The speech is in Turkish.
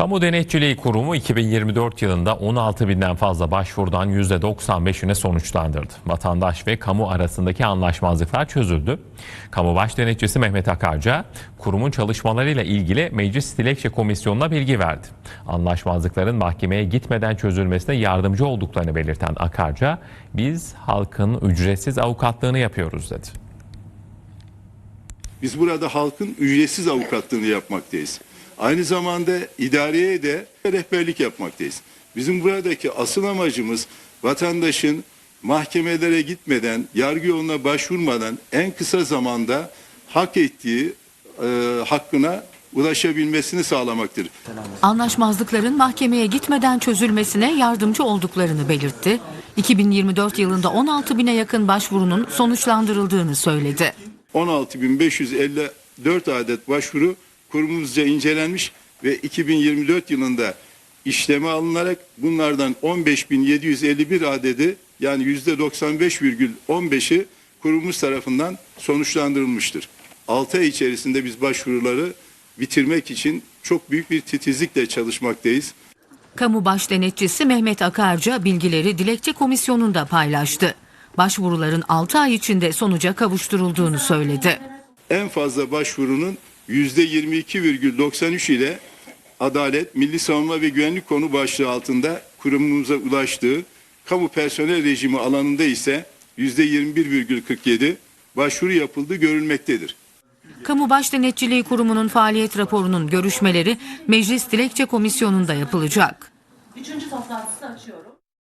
Kamu Denetçiliği Kurumu 2024 yılında 16 binden fazla başvurudan %95'ine sonuçlandırdı. Vatandaş ve kamu arasındaki anlaşmazlıklar çözüldü. Kamu Baş Denetçisi Mehmet Akarca, kurumun çalışmalarıyla ilgili Meclis Dilekçe Komisyonu'na bilgi verdi. Anlaşmazlıkların mahkemeye gitmeden çözülmesine yardımcı olduklarını belirten Akarca, biz halkın ücretsiz avukatlığını yapıyoruz dedi. Biz burada halkın ücretsiz avukatlığını yapmaktayız. Aynı zamanda idareye de rehberlik yapmaktayız. Bizim buradaki asıl amacımız vatandaşın mahkemelere gitmeden, yargı yoluna başvurmadan en kısa zamanda hak ettiği e, hakkına ulaşabilmesini sağlamaktır. Anlaşmazlıkların mahkemeye gitmeden çözülmesine yardımcı olduklarını belirtti. 2024 yılında 16 bine yakın başvurunun sonuçlandırıldığını söyledi. 16.554 adet başvuru kurumumuzca incelenmiş ve 2024 yılında işleme alınarak bunlardan 15.751 adedi yani %95,15'i kurumumuz tarafından sonuçlandırılmıştır. 6 ay içerisinde biz başvuruları bitirmek için çok büyük bir titizlikle çalışmaktayız. Kamu Baş Denetçisi Mehmet Akarca bilgileri Dilekçe Komisyonu'nda paylaştı. Başvuruların 6 ay içinde sonuca kavuşturulduğunu söyledi. en fazla başvurunun %22,93 ile Adalet, Milli Savunma ve Güvenlik konu başlığı altında kurumumuza ulaştığı, kamu personel rejimi alanında ise %21,47 başvuru yapıldığı görülmektedir. Kamu Baş Denetçiliği Kurumu'nun faaliyet raporunun görüşmeleri Meclis Dilekçe Komisyonu'nda yapılacak. Üçüncü toplantısını açıyorum.